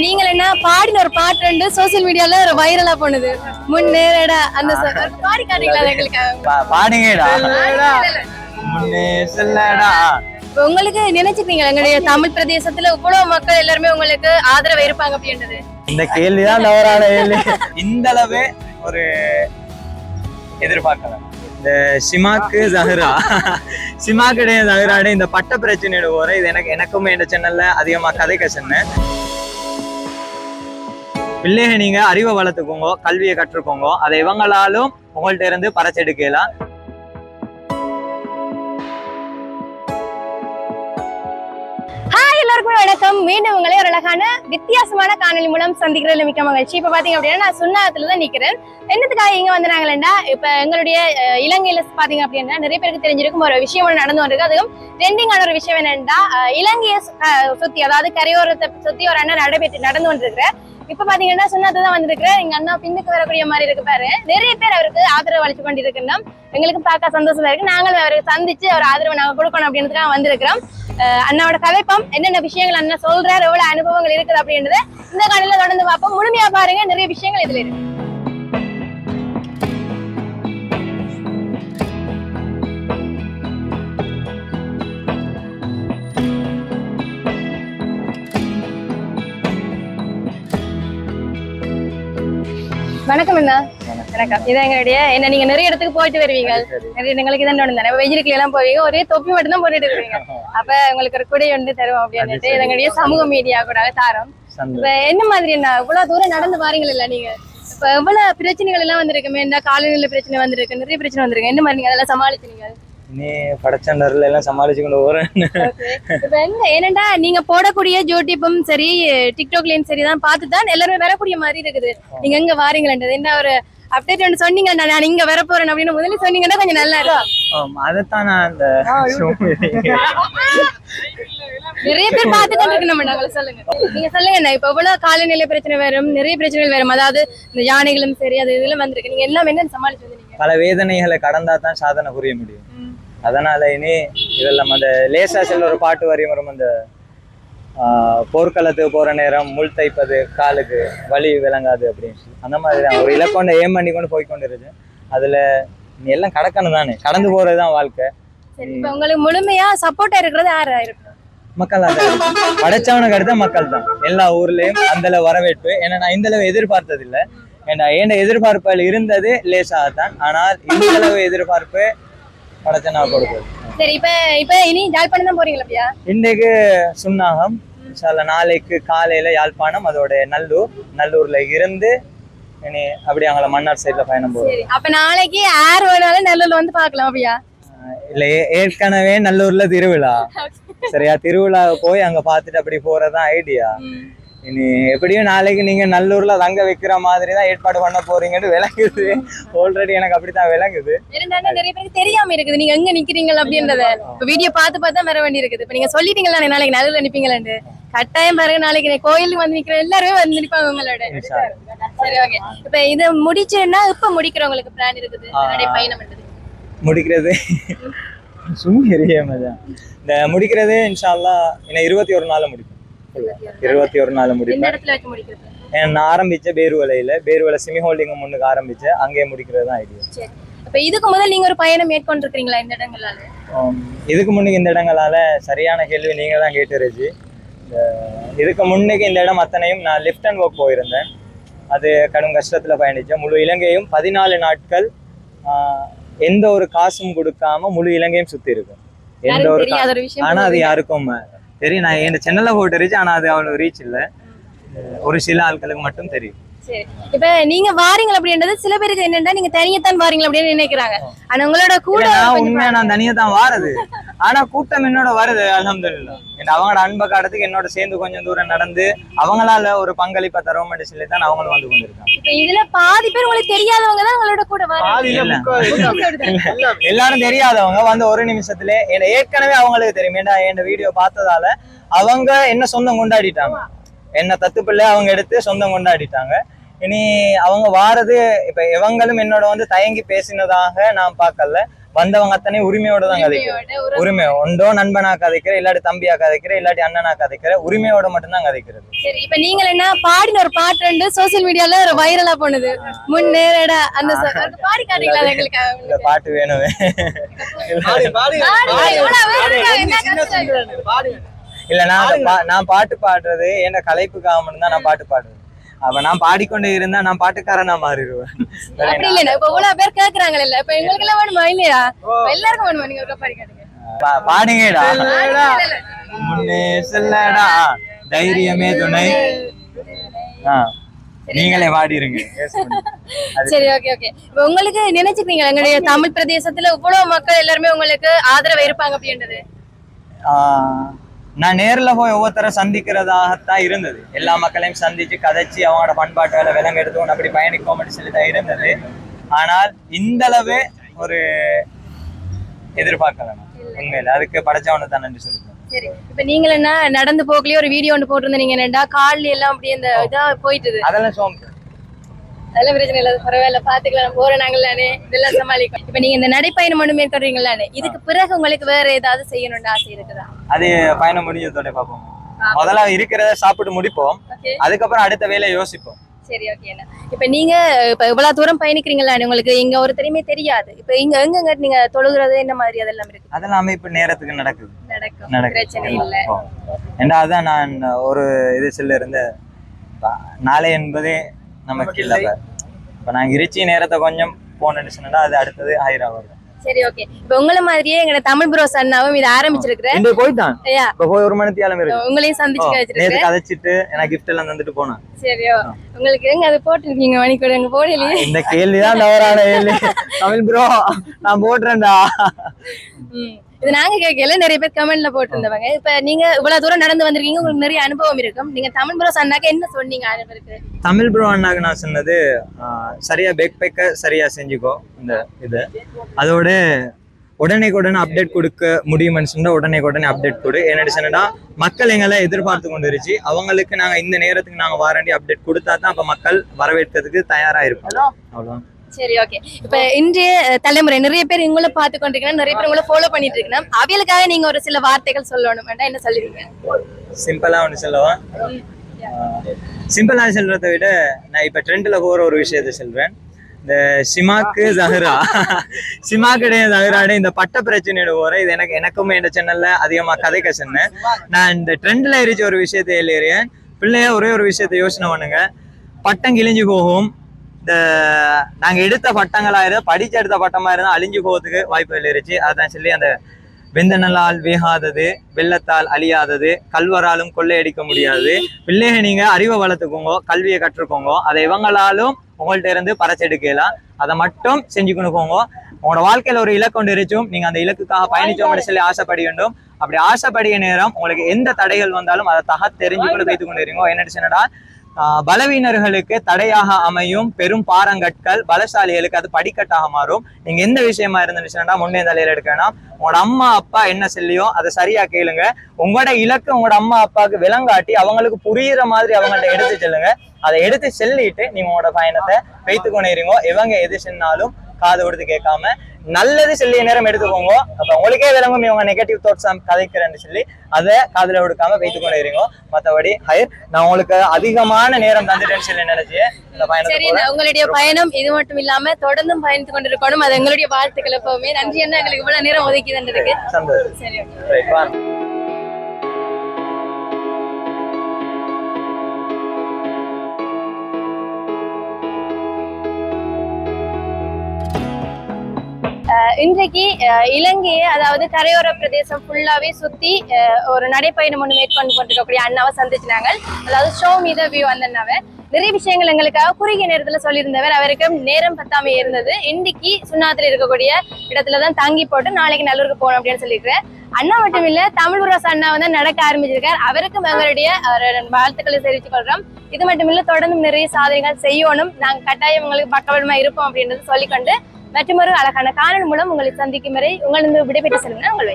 நீங்கள் என்ன பாடின ஒரு பாட்டு ரெண்டு சோசியல் மீடியால ஒரு வைரலா போனது. முன்னேறடா அந்த பாடி காட்டுறீங்களா எங்களுக்கு பா- பாடுங்கடா. முன்னே செல்லடா. இப்ப உங்களுக்கு நினைச்சிருக்கீங்களா எங்களுடைய தமிழ் பிரதேசத்துல இவ்வளவு மக்கள் எல்லாருமே உங்களுக்கு ஆதரவு இருப்பாங்க அப்படின்றது? இந்த கேள்விதான் தவறான கேள்வி. இந்த அளவு ஒரு எதிர்பார்க்கல. இந்த சிமாக்கு ஜஹரா. சிமாக்குடைய ஜஹராட இந்த பட்ட பிரச்சனையோட போற இது எனக்கு எனக்கும் என் சேனல்ல அதிகமா கதைக்க சொன்னேன். பிள்ளைங்க நீங்க அறிவை வளர்த்துக்கோங்க கல்வியை கற்றுக்கோங்க. அதை இவங்களாலும் உங்கள்ட்ட இருந்து பறச்செடுக்கலாம் எல்லாருக்கும் வணக்கம். மீண்டும் உங்களே ஒரு அழகான வித்தியாசமான காணொலி மூலம் சந்திக்கிறதுல மிக்க மகிழ்ச்சி. இப்ப பாத்தீங்க அப்படின்னா நான் சுண்ணாத்துல தான் நிக்கிறேன். என்னத்துக்காக இங்க வந்தாங்களா இப்ப எங்களுடைய இலங்கையில பாத்தீங்க அப்படின்னா நிறைய பேருக்கு தெரிஞ்சிருக்கும். ஒரு விஷயம் ஒண்ணு நடந்து வந்திருக்கு. அதுவும் ட்ரெண்டிங்கான ஒரு விஷயம் என்னன்னா இலங்கையை அஹ், சுத்தி அதாவது கரையோரத்தை சுத்தி ஒரு அண்ணன் நடைபெற்று நடந்து கொண்டிருக்கிற இப்ப பாத்தீங்கன்னா சுண்ணாத்து தான் வந்திருக்கிற. எங்க அண்ணா பின்னுக்கு வரக்கூடிய மாதிரி இருக்கு பாரு. நிறைய பேர் அவருக்கு ஆதரவு அளிச்சு கொண்டிருக்குன்னா எங்களுக்கு பார்க்க சந்தோஷமா இருக்கு. நாங்களும் அவருக்கு சந்திச்சு அவர் ஆதரவு நாங்க கொடுக்கணும் அப்படின்றதுக்காக வந்திருக்கிறோம். அஹ் அண்ணாவோட கதைப்பம் என்னென்ன விஷயங்கள் அண்ணா சொல்றாரு எவ்வளவு அனுபவங்கள் இருக்குது அப்படின்றத இந்த காலையில தொடர்ந்து பார்ப்போம். முழுமையா பாருங்க நிறைய விஷயங்கள் இதுல இருக்கு. வணக்கம் அண்ணா. வணக்கம். இது எங்களுடைய என்ன நீங்க நிறைய இடத்துக்கு போயிட்டு வருவீங்க? நிறைய எங்களுக்கு இதான் ஒன்று தானே வெஜிலுக்கு எல்லாம் போவீங்க. ஒரே தொப்பி மட்டும் தான் போட்டுட்டு இருக்கீங்க அப்ப உங்களுக்கு ஒரு குடை ஒன்று தருவோம் அப்படின்னுட்டு இது எங்களுடைய சமூக மீடியா கூட தாரோம். இப்ப என்ன மாதிரி என்ன இவ்வளவு தூரம் நடந்து பாருங்களா நீங்க? இப்ப எவ்வளவு பிரச்சனைகள் எல்லாம் வந்திருக்குமே? இந்த காலநிலை பிரச்சனை வந்திருக்கு நிறைய பிரச்சனை வந்திருக்கு. என்ன மாதிரி நீங்க அதெல்லாம் சமாளிச்சீங்க நீ படச்சண்டர்ல எல்லாம் சமாளிச்சு கொண்டு போறேன் ஏனண்டா நீங்க போடக்கூடிய யூடியூப்பும் சரி டிக்டாக்லயும் சரி தான் பார்த்து தான் எல்லாருமே வரக்கூடிய மாதிரி இருக்குது. நீங்க எங்க வாரீங்களன்றது. என்ன ஒரு அப்டேட் ஒன்று சொன்னீங்க நான் இங்க வர போறேன் அப்படின்னு முதல்ல சொன்னீங்கன்னா கொஞ்சம் நல்லா இருக்கும். அதைத்தான் நான் அந்த நிறைய பேர் பார்த்து கொண்டிருக்கு நம்ம நாங்கள சொல்லுங்க. நீங்க சொல்லுங்க இப்ப எவ்வளவு காலநிலை பிரச்சனை வரும் நிறைய பிரச்சனைகள் வரும். அதாவது இந்த யானைகளும் சரி அது இதெல்லாம் வந்திருக்கு. நீங்க எல்லாம் என்ன சமாளிச்சு பல வேதனைகளை கடந்தா தான் சாதனை புரிய முடியும். அதனால இனி இதெல்லாம் அந்த லேசா செல்ல ஒரு பாட்டு வரையும் வரும். அந்த போர்க்களத்துக்கு போற நேரம் முள் தைப்பது காலுக்கு வலி விளங்காது அப்படின்னு சொல்லி. அந்த மாதிரி தான். ஒரு இலக்கொண்ட ஏம் பண்ணி கொண்டு போய் கொண்டு இருக்கு அதுல நீ எல்லாம் கடக்கணும் தானே. கடந்து போறதுதான் வாழ்க்கை. சரி இப்ப உங்களுக்கு முழுமையா சப்போர்ட்டா இருக்கிறது யாரா? இருக்கும் மக்கள் தான். படைச்சவனுக்கு அடுத்த மக்கள் தான். எல்லா ஊர்லயும் அந்த வரவேற்பு. ஏன்னா நான் இந்த அளவு எதிர்பார்த்தது இல்லை ஏன்னா என் எதிர்பார்ப்புகள் இருந்தது லேசாகத்தான். ஆனால் இந்த அளவு எதிர்பார்ப்பு படைச்சனா கொடுத்தது சரி இப்ப இப்ப இனி ஜாழ்ப்பாணம் தான் போறீங்களா அப்படியா இன்னைக்கு சுன்னாகம் இன்ஷால்லா நாளைக்கு காலையில யாழ்ப்பாணம் அதோட நல்லூர் நல்லூர்ல இருந்து இனி அப்படி அங்கே மன்னார் சைட்ல பயணம் போகும் அப்ப நாளைக்கு யார் வேணாலும் நல்லூர்ல வந்து பார்க்கலாம் அப்படியா இல்ல ஏற்கனவே நல்லூர்ல திருவிழா. சரியா திருவிழா போய் அங்க பார்த்துட்டு அப்படி போறதுதான் ஐடியா இனி எப்படியும் நாளைக்கு நீங்க நல்லூர்ல தங்க வைக்கிற மாதிரி தான் ஏற்பாடு பண்ண போறீங்கன்னு விளங்குது. ஆல்ரெடி எனக்கு அப்படித்தான் விளங்குது. நிறைய பேருக்கு தெரியாம இருக்குது. நீங்க எங்க நிக்கிறீங்க அப்படின்றத. இப்ப வீடியோ பார்த்து பார்த்து வர வேண்டி இருக்குது இப்ப நீங்க சொல்லிட்டீங்களா நாளைக்கு நல்லூர்ல நிப்பீங்களான்னு கட்டாயம் பாருங்க நாளைக்கு கோயிலுக்கு வந்து நிக்கிற எல்லாருமே வந்து நிப்பாங்க உங்களோட. சரி ஓகே இப்ப இது முடிச்சுன்னா இப்ப முடிக்கிறவங்களுக்கு பிளான் இருக்குது? பயணம் முடிக்கிறது. சும்மிரிய மஜா இந்த முடிக்கிறது இன்ஷால்லா இன்னும் இருபத்தி ஒரு நாள்ல முடிக்கும். இருபத்தி ஒரு எந்த முடிப்பேன் நான் ஆரம்பிச்ச பேருவலையில பேருவலை சிமி ஹோல்டிங் முன்னுக்கு ஆரம்பிச்சேன் அங்கேயே முடிக்கிறது தான் ஐடியா இப்ப இதுக்கு முதல் நீங்க ஒரு பயணம் மேற்கொண்டிருக்கீங்களா இந்த இடங்களால? இதுக்கு முன்னுக்கு இந்த இடங்களால சரியான கேள்வி நீங்க தான் கேட்டுருச்சு இதுக்கு முன்னுக்கு இந்த இடம் அத்தனையும் நான் லிஃப்ட் அண்ட் ஒர்க் போயிருந்தேன். அது கடும் கஷ்டத்துல பயணிச்சேன். முழு இலங்கையும் பதினாலு நாட்கள் எந்த ஒரு காசும் கொடுக்காம முழு இலங்கையும் சுத்தி இருக்கும். எந்த ஒரு ஆனா அது யாருக்கும் தெரியும். நான் என் சென்னைல போட்டு ரீச் ஆனா அது அவ்வளவு ரீச் இல்ல. ஒரு சில ஆட்களுக்கு மட்டும் தெரியும். சரி. இப்ப நீங்க வாரீங்க அப்படின்றது சில பேருக்கு என்னன்னா நீங்க தனியத்தான் வாரீங்க அப்படின்னு நினைக்கிறாங்க. ஆனா உங்களோட கூட உண்மையா நான் தனியா தான் வாரது. ஆனா கூட்டம் என்னோட வருது அல்ஹம்துலில்லாஹ் ஏன்னா அவங்களோட அன்பை காட்டுறதுக்கு என்னோட சேர்ந்து கொஞ்சம் தூரம் நடந்து அவங்களால ஒரு பங்களிப்பை தரோம்னு சொல்லி தான் அவங்களும் வந்து கொண்டிருக்காங்க. இப்ப இதுல பாதி பேர் உங்களுக்கு தெரியாதவங்க தான் உங்களோட கூட. முக்கால் எல்லாரும் தெரியாதவங்க வந்து ஒரு நிமிஷத்துல என்ன ஏற்கனவே அவங்களுக்கு தெரியும். ஏன்டா என் வீடியோ பார்த்ததால அவங்க என்ன சொந்தம் கொண்டாடிட்டாங்க. என்ன தத்து பிள்ளை அவங்க எடுத்து சொந்தம் கொண்டாடிட்டாங்க இனி அவங்க வாரது இப்ப இவங்களும் என்னோட வந்து தயங்கி பேசினதாக நான் பார்க்கல வந்தவங்க அத்தனை உரிமையோட தான் கதைக்கிறேன் உரிமை ஒன்றோ நண்பனா கதைக்கிற இல்லாட்டி தம்பியா கதைக்கிற இல்லாட்டி அண்ணனா கதைக்கிற உரிமையோட மட்டும்தான் கதைக்கிறது சரி இப்ப நீங்க என்ன பாடின ஒரு பாட்டு ரெண்டு சோசியல் மீடியால ஒரு வைரலா போனது முன்னேறடா அந்த song. அது பாடி காட்டுறீங்களா அது எங்களுக்கு பாட்டு வேணும் இல்ல நான் நான் பாட்டு பாடுறது என்ன கலைப்புக்காக மட்டும்தான் நான் பாட்டு பாடுவேன். அப்ப நான் பாடிக்கொண்டே இருந்தா நான் பாட்டுக்காரனா மாறிடுவேன். அப்படி இல்லைண்ணா இப்ப இவ்வளவு பேர் கேக்குறாங்க இல்ல இப்ப எங்களுக்கு எல்லாம் வேணுமா இல்லையா? எல்லாருக்கும் வேணுமா நீங்க ஒரு பாடி காட்டுங்க பா- பாடுங்கடா. இல்ல, இல்ல. முன்னே செல்லடா தைரியமே துணை. நீங்களே பாடிருங்க. அது சரி ஓகே ஓகே இப்ப உங்களுக்கு நினைச்சுக்கிறீங்க எங்களுடைய தமிழ் பிரதேசத்துல இவ்வளவு மக்கள் எல்லாருமே உங்களுக்கு ஆதரவு இருப்பாங்க அப்படின்றது? நான் நேர்ல போய் ஒவ்வொருத்தரை சந்திக்கிறதாகத்தான் இருந்தது. எல்லா மக்களையும் சந்திச்சு கதைச்சு அவங்களோட பண்பாட்டுகளை விலங்கு எடுத்துக்கணும் அப்படி பயணிக்கோம்னு சொல்லி தான் இருந்தது. ஆனால் இந்த அளவு ஒரு எதிர்பார்க்கல. உண்மையில. அதுக்கு படைச்சவனு தான் நன்றி சொல்லுவேன் சரி. இப்ப நீங்க என்ன நடந்து போகலயே ஒரு வீடியோ ஒன்று போட்டிருந்தீங்க என்னடா கால்ல எல்லாம் அப்படியே இந்த இதா போயிட்டுது. அதெல்லாம் சோம்பு அதெல்லாம் பிரச்சனை இல்லை. பரவாயில்ல பாத்துக்கலாம் போறோம் நாங்களானே இதெல்லாம் சமாளிக்கும் இப்ப நீங்க இந்த நடைப்பயணம் மட்டும் மேற்கொள்றீங்களானே இதுக்கு பிறகு உங்களுக்கு வேற ஏதாவது செய்யணும்னு ஆசை இருக்குதா? அது பயணம் முடிஞ்சதோட பார்ப்போம். முதல்ல இருக்கிறத சாப்பிட்டு முடிப்போம். அதுக்கப்புறம் அடுத்த வேலையை யோசிப்போம். சரி ஓகே இப்ப நீங்க இப்ப இவ்வளவு தூரம் பயணிக்கிறீங்களா உங்களுக்கு இங்க ஒருத்தரையுமே தெரியாது. இப்ப இங்க எங்க நீங்க தொழுகிறது என்ன மாதிரி அதெல்லாம் இருக்கு? அதெல்லாம் இப்ப நேரத்துக்கு நடக்குது. நடக்கும். பிரச்சனை இல்ல. ஏண்டா அதான் நான் ஒரு இது சொல்ல இருந்த நாளை என்பதே நமக்கு இல்லை இப்ப. நான் இருச்சி நேரத்தை கொஞ்சம் போனேன்னு சொன்னா அது அடுத்தது ஆயிரம் வரும் சரி ஓகே இப்ப உங்களை மாதிரியே எங்க தமிழ் ப்ரோஸ் அண்ணாவும் இதை ஆரம்பிச்சிருக்கிறேன். இந்த போயிட்டான் ஐயா. இப்ப போய் ஒரு மணி தியாலம் இருக்கு. உங்களையும் சந்திச்சு வச்சிருக்கேன் கதைச்சிட்டு எனக்கு கிஃப்ட் எல்லாம் தந்துட்டு போனான். சரியோ உங்களுக்கு எங்க அது போட்டிருக்கீங்க? மணிக்கூட எங்க போடலையே. இந்த கேள்விதான் தவறான தமிழ் ப்ரோ நான் போடுறேன்டா. இது நாங்க கேட்கல நிறைய பேர் கமெண்ட்ல போட்டிருந்தவங்க. இப்ப நீங்க இவ்வளவு தூரம் நடந்து வந்திருக்கீங்க உங்களுக்கு நிறைய அனுபவம் இருக்கும். நீங்க தமிழ் ப்ரோஸ் அண்ணாக்க என்ன சொன்னீங்க அனைவருக்கு தமிழ் ப்ரோ அண்ணாக்கு நான் சொன்னது சரியா பேக் பேக்க சரியா செஞ்சுக்கோ இந்த இது. அதோட உடனே உடனே அப்டேட் கொடுக்க முடியுமென்னு சொன்னா உடனே உடனே அப்டேட் கொடு. என்னடி சொன்னா மக்கள் எங்களை எதிர்பார்த்து கொண்டு இருந்துச்சு அவங்களுக்கு நாங்க இந்த நேரத்துக்கு நாங்க வாரண்டி அப்டேட் கொடுத்தா தான் அப்ப மக்கள் வரவேற்கிறதுக்கு தயாரா இருப்போம் அவ்வளவுதான். சரி ஓகே இப்ப இன்றைய தலைமுறை நிறைய பேர் உங்களை பார்த்து கொண்டிருக்கீங்க நிறைய பேர் உங்களை ஃபாலோ பண்ணிட்டு இருக்கணும் அவியலுக்காக நீங்க ஒரு சில வார்த்தைகள் சொல்லணும். வேண்டாம் என்ன சொல்லுவீங்க சிம்பிளா ஒன்று சொல்லவா? சிம்பிளா சொல்றதை விட நான் இப்ப ட்ரெண்ட்ல போற ஒரு விஷயத்த சொல்றேன். இந்த சிமாக்கு ஜஹரா. சிமாக்குடைய ஜஹராட இந்த பட்ட பிரச்சனையோட போற இது எனக்கு எனக்கும் இந்த சேனல்ல அதிகமா கதைக்க சொன்னேன் நான் இந்த ட்ரெண்ட்ல எரிச்ச ஒரு விஷயத்தை எழுதுறேன். பிள்ளைய ஒரே ஒரு விஷயத்த யோசனை பண்ணுங்க. பட்டம் கிழிஞ்சு போகும். இந்த நாங்க எடுத்த பட்டங்களா இருந்தா படிச்சு எடுத்த பட்டமா இருந்தா அழிஞ்சு போகிறதுக்கு வாய்ப்புகள் இருந்துச்சு. அதான் சொல்லி அந்த வெந்தனலால் வேகாதது வெள்ளத்தால் அழியாதது கல்வராலும் கொள்ளையடிக்க முடியாது. பிள்ளைக நீங்க அறிவை வளர்த்துக்கோங்க கல்வியை கற்றுக்கோங்க. அதை இவங்களாலும் உங்கள்ட்ட இருந்து பறச்செடுக்கலாம் அதை மட்டும் செஞ்சுக்கணும் போங்க. உங்களோட வாழ்க்கையில ஒரு இலக்கு ஒன்று இருக்கும் நீங்க அந்த இலக்குக்காக பயணிச்சோம்னு சொல்லி ஆசைப்பட வேண்டும். அப்படி ஆசைப்படிய நேரம் உங்களுக்கு எந்த தடைகள் வந்தாலும் அதை தக வைத்து கொண்டு இருக்கீங்க என்ன சொன்னடா ஆஹ் பலவீனர்களுக்கு தடையாக அமையும் பெரும் பாறங்கற்கள் பலசாலிகளுக்கு அது படிக்கட்டாக மாறும். நீங்க எந்த விஷயமா இருந்துச்சுன்னா முன்னே தலையில எடுக்கணும் உங்களோட அம்மா அப்பா என்ன சொல்லியோ அதை சரியா கேளுங்க. உங்களோட இலக்கு உங்களோட அம்மா அப்பாவுக்கு விலங்காட்டி அவங்களுக்கு புரியுற மாதிரி அவங்கள்ட்ட எடுத்து செல்லுங்க. அதை எடுத்து செல்லிட்டு நீங்க உங்களோட பயணத்தை வைத்து கொண்டிருங்க. இவங்க எது சொன்னாலும் காது கொடுத்து கேட்காம நல்லது சொல்லிய நேரம் எடுத்துக்கோங்க. அப்ப உங்களுக்கே விளங்கும். இவங்க நெகட்டிவ் தாட்ஸ் கதைக்கிறேன்னு சொல்லி அதை காதுல கொடுக்காம வைத்து கொண்டு இருங்க மத்தபடி ஹயர் நான் உங்களுக்கு அதிகமான நேரம் தந்துட்டேன்னு சொல்லி நினைச்சு இந்த போறேன். உங்களுடைய பயணம் இது மட்டும் இல்லாம தொடர்ந்தும் பயணித்து கொண்டிருக்கணும். அது எங்களுடைய வாழ்த்துக்கள் எப்பவுமே. நன்றி என்ன எங்களுக்கு இவ்வளவு நேரம் ஒதுக்கி தந்ததுக்கு சந்தோஷம். சரி இன்றைக்கு இலங்கையை அதாவது கரையோர பிரதேசம் ஃபுல்லாவே சுத்தி ஒரு நடைப்பயணம் ஒன்று மேற்கொண்டு கொண்டிருக்கக்கூடிய அண்ணாவை சந்திச்சினாங்க. அதாவது ஷோ மீத வியூ அந்த அண்ணாவை. நிறைய விஷயங்கள் எங்களுக்காக குறுகிய நேரத்தில் சொல்லியிருந்தவர். அவருக்கு நேரம் பத்தாம இருந்தது. இன்னைக்கு சுண்ணாத்துல இருக்கக்கூடிய இடத்துல தான் தங்கி போட்டு நாளைக்கு நல்லூருக்கு போகணும் அப்படின்னு சொல்லியிருக்கிறேன் அண்ணா மட்டும் இல்ல தமிழ் உரசு அண்ணா வந்து நடக்க ஆரம்பிச்சிருக்கார். அவருக்கும் எங்களுடைய வாழ்த்துக்களை தெரிவித்துக் கொள்றோம். இது மட்டும் இல்ல தொடர்ந்து நிறைய சாதனைகள் செய்யணும். நாங்க கட்டாயம் உங்களுக்கு பக்கபலமா இருப்போம் அப்படின்றது சொல்லிக்கொண்டு மற்றொரு அழகான காணல் மூலம் உங்களை சந்திக்கும் வரை உங்களிருந்து விடைபெற்று செல்லுங்க உங்கள்